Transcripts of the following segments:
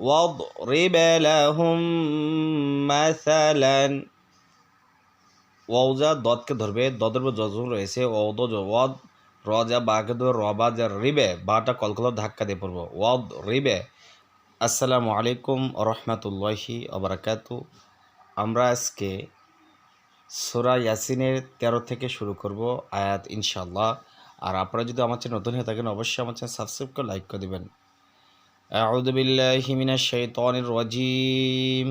واضرب لهم مثلا ওয়াউজা দদকে ধরবে দদের উপর যজম রয়েছে ওদ ওয়াদ রজা বাকে ধরবে রবা যা রিবে বাটা কলকল ধাক্কা দিয়ে পড়বো ওয়াদ রিবে আসসালামু আলাইকুম রহমতুল্লাহি অবরাকাতু আমরা আজকে সুরা ইয়াসিনের তেরো থেকে শুরু করব আয়াত ইনশাল্লাহ আর আপনারা যদি আমার চ্যানেল নতুন হয়ে থাকেন অবশ্যই আমার চ্যানেল সাবস্ক্রাইব করে লাইক করে দেবেন أعوذ بالله من الشيطان الرجيم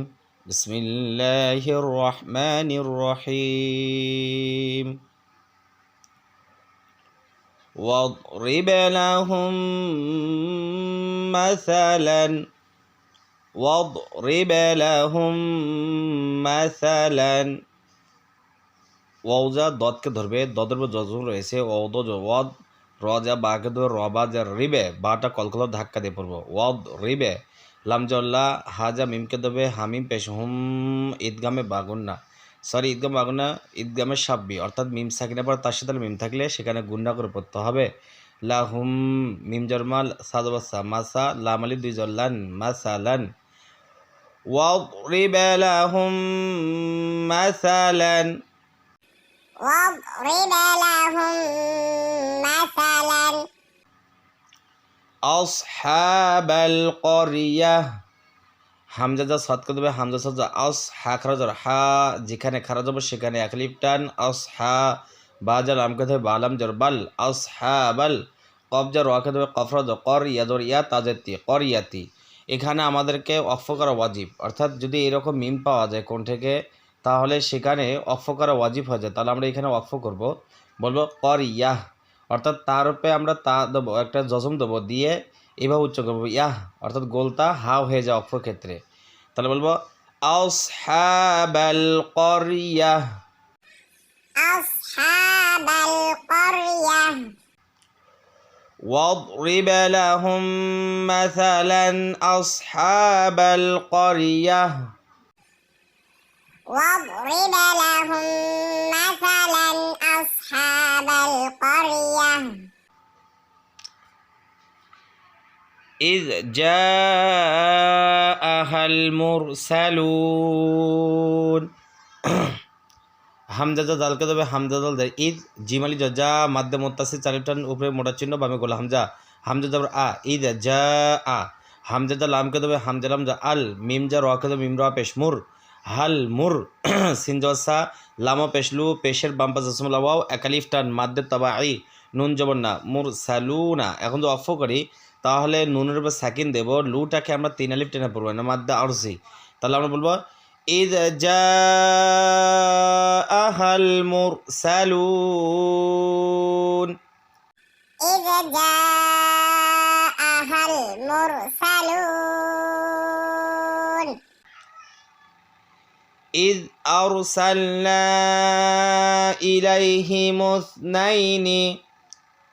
بسم الله الرحمن الرحيم واضرب لهم مثلا واضرب لهم مثلا ওয়াউজা দদকে ধরবে দদের উপর যজম রয়েছে ওদ ওয়াদ রজা বাকে ধরবে রবা যা রিবে বাটা কলকল ধাক্কা দিয়ে পড়বো ওয়াদ রিবে লামজল্লা হাজা মিমকে দেবে হামিম পেশ হুম ঈদগামে বাগুন্না সরি ঈদগাম বাগুন্না ঈদগামে সাব্বি অর্থাৎ মিম সাকিনের পর তার সাথে মিম থাকলে সেখানে গুন্ডা করে পড়তে হবে লা হুম মিম জরমাল সাদবাসা মাসা লামালি দুই জল্লান মাসালান واضرب لهم مثلا واضرب لهم مثلا أصحاب القرية হামজা যা সৎকা দেবে হামজা সৎ আস হা খারা যার হা যেখানে খারা যাবে সেখানে এক লিপ টান আস হা বাজার আমকে দেবে বালাম জর বাল আস হা বাল কবজা রকে দেবে কফরা জ কর ইয়াদর ইয়া তাজেতি কর ইয়াতি এখানে আমাদেরকে অফ করা ওয়াজিব অর্থাৎ যদি এরকম মিম পাওয়া যায় কোন থেকে তাহলে সেখানে অফ করা ওয়াজিব হয়ে যায় তাহলে আমরা এখানে অফ করব বলবো কর ইয়াহ অর্থাৎ তার উপরে আমরা তা দেবো একটা জজম দেবো দিয়ে এভাবে উচ্চ করবো ইয়াহ অর্থাৎ গোলতা হাও হয়ে যায় অক্ষ ক্ষেত্রে তাহলে বলবো আসহাবাল করিয়াহ أصحاب القرية واضرب لهم مثلا أصحاب القرية واضرب لهم مثلا أصحاب القرية إذ جاءها المرسلون হামজাজা দালকে তবে হামজাজাল দেয় ঈদ জিমালি জজা মাদ্দে মোত্তাসি চালিপটান উপরে মোটা চিহ্ন বামে গোলা হামজা হামজা জবর আ ঈদ জা আ হামজাজা লামকে তবে হামজালাম জা আল মিম জা রকে তবে মিম রা পেশমুর হাল মুর সিনজসা লামা পেশলু পেশের বাম্পা জসমুল ওয়াও একালিফ টান মাদ্দে তবা আই নুন জবর না মুর সালুনা এখন যদি অফ করি তাহলে নুনের উপর সাকিন দেব লুটাকে আমরা তিন আলিফ টেনে পড়বো না মাদ্দা আরসি তাহলে আমরা বলবো إذ جاءها المرسلون إذ جاءها المرسلون إذ أرسلنا إليهم اثنين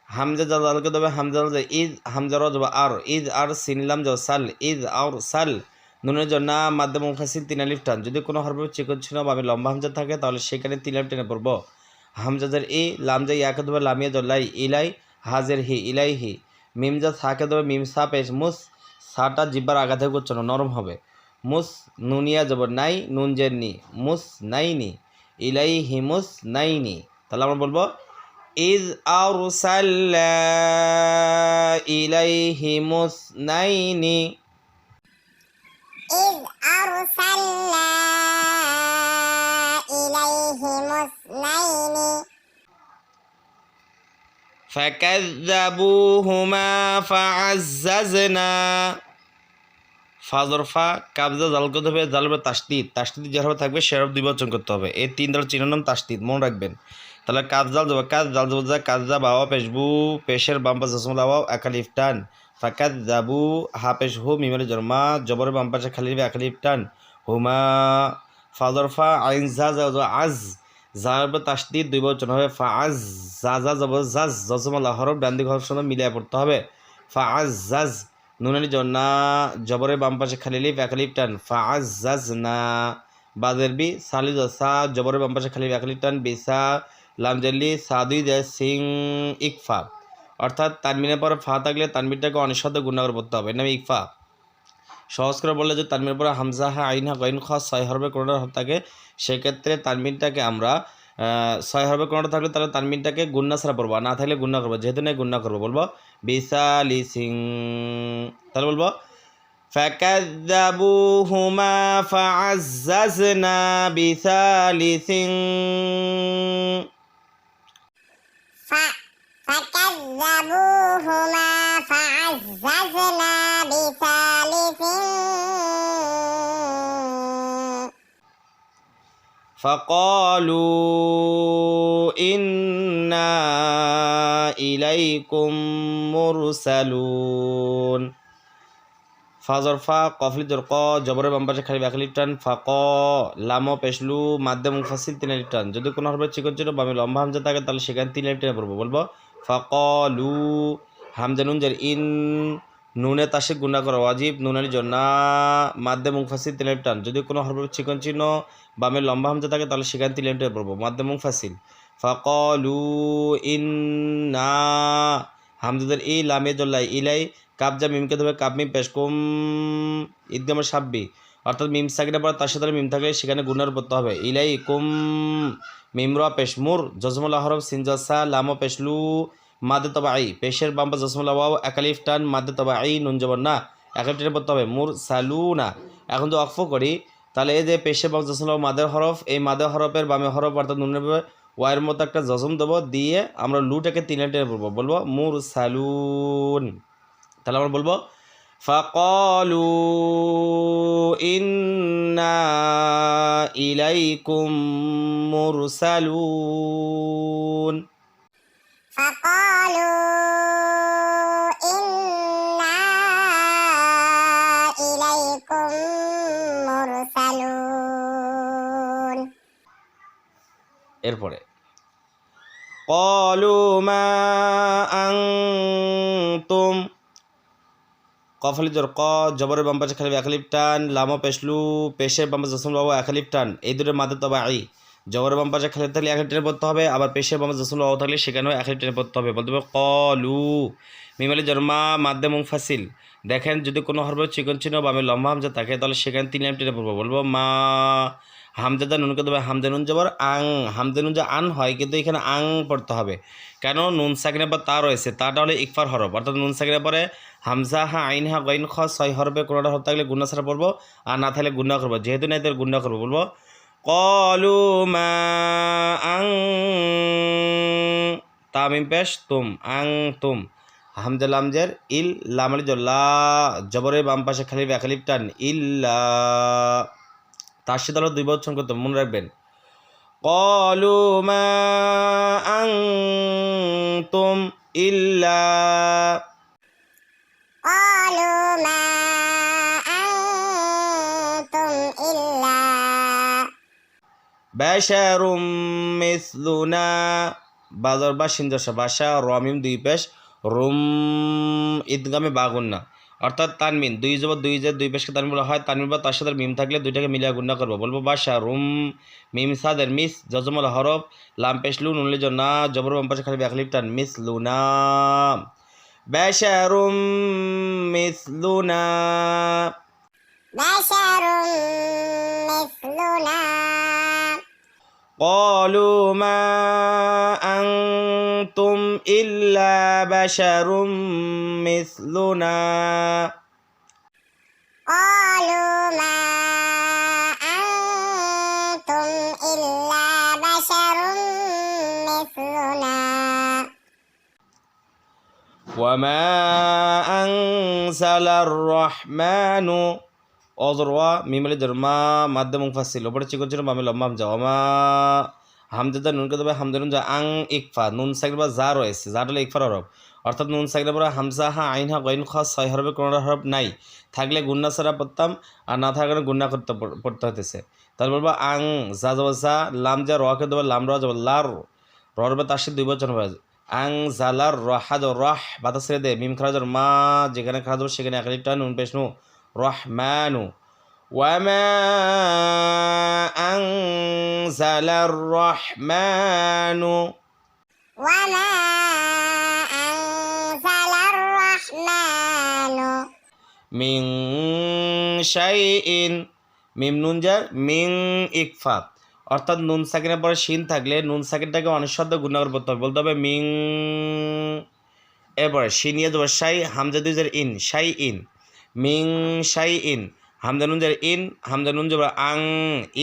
হামজা জালকে দেবে হামজা জাল ঈদ হামজা রজব আর ঈদ আর সিনলাম যাও সাল ঈদ আর সাল নুনের জন্য মাধ্যম মুফাসিল তিন আলিফ টান যদি কোনো হরফে চিকন ছিল বা আমি লম্বা হামজা থাকে তাহলে সেখানে তিন আলিফ টেনে পড়বো হামজাদের ই লামজা ইয়াকে দেবে লামিয়া জল্লাই ইলাই হাজের হি ইলাই হি মিমজা সাকে দেবে মিম সা পেশ মুস সাটা জিব্বার আঘাতে উচ্চারণ নরম হবে মুস নুনিয়া যাব নাই নুন জের নি মুস নাইনি ইলাই হি মুস নাইনি তাহলে আমরা বলবো ইজ আরসাল্লা ইলাইহি মুস নাইনি إذ أرسلنا إليهم اثنين فكذبوهما فعززنا ফাজরফা কাবজা, জাল করতে হবে জালবে তাসদিদ তাসদিদ যেভাবে থাকবে সেরকম দুই বচন করতে হবে। এই তিন দল চিহ্ন নাম তাসদিদ মনে রাখবেন। তাহলে কাজ জাল যাবে কাজ জাল যাব যা কাজ যা বাবা পেশবু পেশের বাম্পা জসমুল আওয়া একালিফ টান ফাকাত জাবু, হা, পেশ, হু মিমালি জন্মা জবর বাম্পাশে খালি একালিফ টান হুমা ফাজরফা আইন, জা যা আজ। জালবে তাসদিদ দুই বচন হবে ফা, আজ। জা যা যাব জাজ। জসমুল হরফ ডান্দি ঘর সঙ্গে মিলিয়ে পড়তে হবে। ফা, আজ, জাজ। নুনানি জন্না জবরের বাম পাশে খালি লিফ এক লিফ টান। ফাজ না বাদের বি, সালিদ সা, জবরের বাম পাশে খালি এক টান। বিসা লামজাল্লি সাদুই দে সিং, ইকফা। অর্থাৎ তানমিনের পরে ফা থাকলে তানমিনটাকে অনিঃশব্দ গুণাগর পড়তে হবে। নামে ইকফা। সহজ করে বললে যে তানমিনের পরে হামজা, হা, আইন, হা, গইন, খ, ছয় হরবে কোনোটা থাকে, সেক্ষেত্রে তানমিনটাকে আমরা ছয় হরবে কোনোটা থাকলে তাহলে তানমিনটাকে গুন্না ছাড়া পড়ব। না থাকলে গুন্না করব। যেহেতু নেই গুন্না করব, বলব। বিসালি সিং তাহলে বলবো فكذبوهما فعززنا بثالث ف- فكذبوهما فعززنا بثالث فقالوا إنا ইলাইকুম মুরসালুন। ফাজর ফা কফলি দর ক, জবরের বাম্পাসে খালি ব্যাক লিটান ফা, ক, লামো পেশলু মাধ্যম মুফাসিল তিন লিটান যদি কোনো হরফের চিকন ছিল বামে লম্বা হামজা থাকে, তাহলে সেখানে তিন লিপটানে পড়ব। বলব, ফা, ক, লু, হামজা, নুন ইন, নুনে তাসে গুণা করা, ওয়াজিব, নুনের জন্য, মাধ্যম মুফাসিল তিন লিটান যদি কোনো হরবে চিকন চিহ্ন বামে লম্বা হামজা থাকে, তাহলে সেখানে তিন লিপটানে পড়ব। মাধ্যম মুফাসিল ফা ক লু ইন না হামজাদের ই লামে জল্লাই ইলাই কাবজা মিমকে ধরে কাপ মিম পেশ কুম ঈদগামের সাব্বি। অর্থাৎ মিম সাকিনা পর তার সাথে মিম থাকলে সেখানে গুণার পড়তে হবে। ইলাই কুম মিমরা পেশমুর জজমুল হরফ সিনজাসা লামো পেশলু মাদে তবা আই। পেশের বাম্পা জসমুল ওয়াও একালিফ টান, মাদে তবা আই, নুন জবর না একালিফ টানে পড়তে হবে মুর, সালু না। এখন তো অক্ফ করি, তাহলে এই যে পেশের বাম জসমুল মাদের হরফ, এই মাদের হরফের বামে হরফ, অর্থাৎ নুনের ওয়াইয়ের মতো একটা জজম দেবো দিয়ে আমরা লুটাকে তিনে টেনে বলব বলব মুর সালুন তাহলে আমরা বলব ফাকলু ইন্না ইলাইকুম মুর সালুন এরপরে কলু মা আনতুম কফলি জোর ক, জবরের বাম পাশে খালি একালিপ টান, লামো পেশলু, পেশের বাম পাশে জসম বাবু একালিপ টান, এই দুটোর মাঝে তবে আই জবরের বাম পাশে খালি থাকলে একালিপ টেনে পড়তে হবে, আবার পেশের বাম পাশে জসম বাবু থাকলে সেখানেও একালিপ টেনে পড়তে হবে। বলতে হবে কলু। মিমালি জন্মা মাধ্যম ফাসিল দেখেন যদি কোনো হরবে চিকন চিহ্ন বা আমি লম্বা হামজা থাকে, তাহলে সেখানে তিন লাইন টেনে পড়ব। বলব মা হামজাদা নুনকে দেবে নুন যাবার আং, হামজা নুন যে আন হয়, কিন্তু এখানে আং পড়তে হবে। কেন? নুন সাকিনের পর তা রয়েছে, তাটা হলে ইকফার হরফ। অর্থাৎ নুন সাকিনের পরে হামজা হা, আইন হা, গইন খ, ছয় হরফে কোনোটা হরফ থাকলে গুন্না ছাড়া পড়ব, আর না থাকলে গুন্না করব। যেহেতু নাই, তাহলে গুন্না করব, বলব, কলু মা আং, তামিম পেশ, তুম, আং, তুম। হামজা লামজের ইল লামালি জল্লা জবরের বাম পাশে খালি ব্যাখালিপ টান, ইল্লা। তার আলো দুই বছর করতে মনে রাখবেন। কলু মা ইল্লা। বাজার বা সিন্দসা বাসা রমিম দুই পেশ রুম ঈদগামে বাগুন না অর্থাৎ তানমিন দুই জবর দুই যে দুই পেশকে তানমিন বলা হয় তানমিন বা তার সাথে মিম থাকলে দুইটাকে মিলিয়ে গুণা করবো বলবো বাসা রুম মিম সাদের মিস জজমল হরফ লাম পেশলু নুনলি জন্না জবর বাম পাশে খালি ব্যাকলিপ টান মিস লুনা বাশারুম মিসলুনা بشر مثلنا قالوا ما أنتم إلا بشر مثلنا قالوا ما أنتم إلا بشر مثلنا وما أنزل الرحمن অজরওয়া মিমালি জন্মা মাধ্যম মুফাসিল ওপরে চিকন ছিল মামি লম্বা হামজা ওমা হামজাদা নুনকে দেবে হামজা নুন যা আং ইকফা, নুন সাইকেল বা যা রয়েছে, যা হলো ইকফার হরফ অর্থাৎ নুন সাইকেল পরে হামজা হা আইন হা গইন খ ছয় হরফে কোনো হরফ নাই। থাকলে গুন্না ছাড়া পড়তাম আর না থাকলে গুন্না করতে পড়তে হতেছে তাহলে বলব আং, যা যাব যা, লাম যা রকে দেবে লাম, র যাব লার। রবে তার সাথে দুই বছর হবে। আং জালার রহাদ রহ বাতাস ছেড়ে দে, মিম খারাজর মা, যেখানে খারাজ সেখানে একালিপটা নুন পেশনু রহমানু। ওয়ামা أنزل الرحمن وما أنزل الرحمن من শাই ইন মিম নুন যার মিং ইকফাত অর্থাৎ নুন সাকিনের পরে শিন থাকলে নুন সাকিনটাকে অনিঃশব্দ গুণাগর করতে হবে বলতে হবে মিং এরপরে শিনিয়ে দেবো শাই হামজা দুই যার in shy in Ming shy in যার ইন, হামজা নুন আং,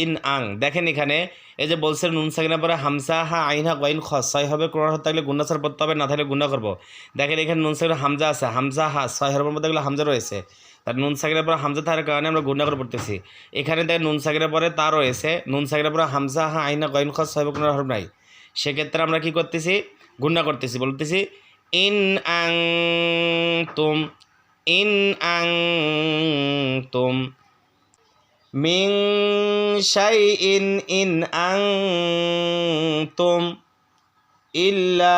ইন, আং। দেখেন এখানে, এই যে বলছে নুন সাকিনের পরে হামসা হা আইন হা ওয়াইন খ ছয় হবে কোরআন থাকলে গুন্না সার পড়তে হবে, না থাকলে গুন্না করব। দেখেন এখানে নুন সাকিনের হামজা আছে, হামজা হা ছয় হরফের মধ্যে গেলে হামজা রয়েছে। তার নুন সাকিনের পরে হামজা থাকার কারণে আমরা গুন্না করে পড়তেছি। এখানে দেখেন নুন সাকিনের পরে তা রয়েছে, নুন সাকিনের পরে হামজা হা আইনা গইন খ ছয় হবে কোনো হরফ নাই। সেক্ষেত্রে আমরা কি করতেছি? গুন্না করতেছি, বলতেছি, ইন আং তুম ইন আং তুম মিং শাই ইন ইন আং তুম ইল্লা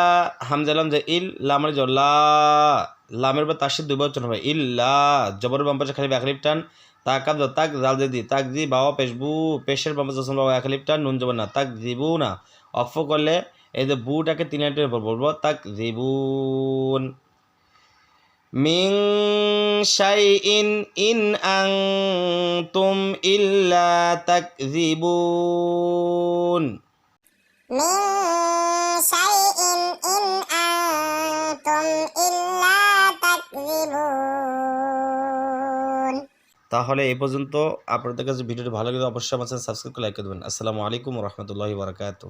হামজালাম যে ইল লামের জল্লা লামের বা তার সাথে দুই বচন হবে। ইল্লা জবর বাম পাশে খালি ব্যাকলিপ টান, তাকাব তাক, জাল দি, তাক দি বাবা পেশবু পেশের বাম পাশে বাবা একলিপ টান, নুন জবর না, তাক দিবু না। অফ করলে এই যে বুটাকে তিন হাইটের উপর বলব, তাক দিবুন মিং শাইইন ইন ইন আং তুম ইল্লা শাইইন ইন তাহলে এই পর্যন্ত। আপনাদের কাছে ভিডিওটি ভালো লাগলে অবশ্যই আমার সাবস্ক্রাইব করে লাইক করে দেবেন। আসসালামু আলাইকুম রহমতুল্লাহি রাহমাতুল্লাহি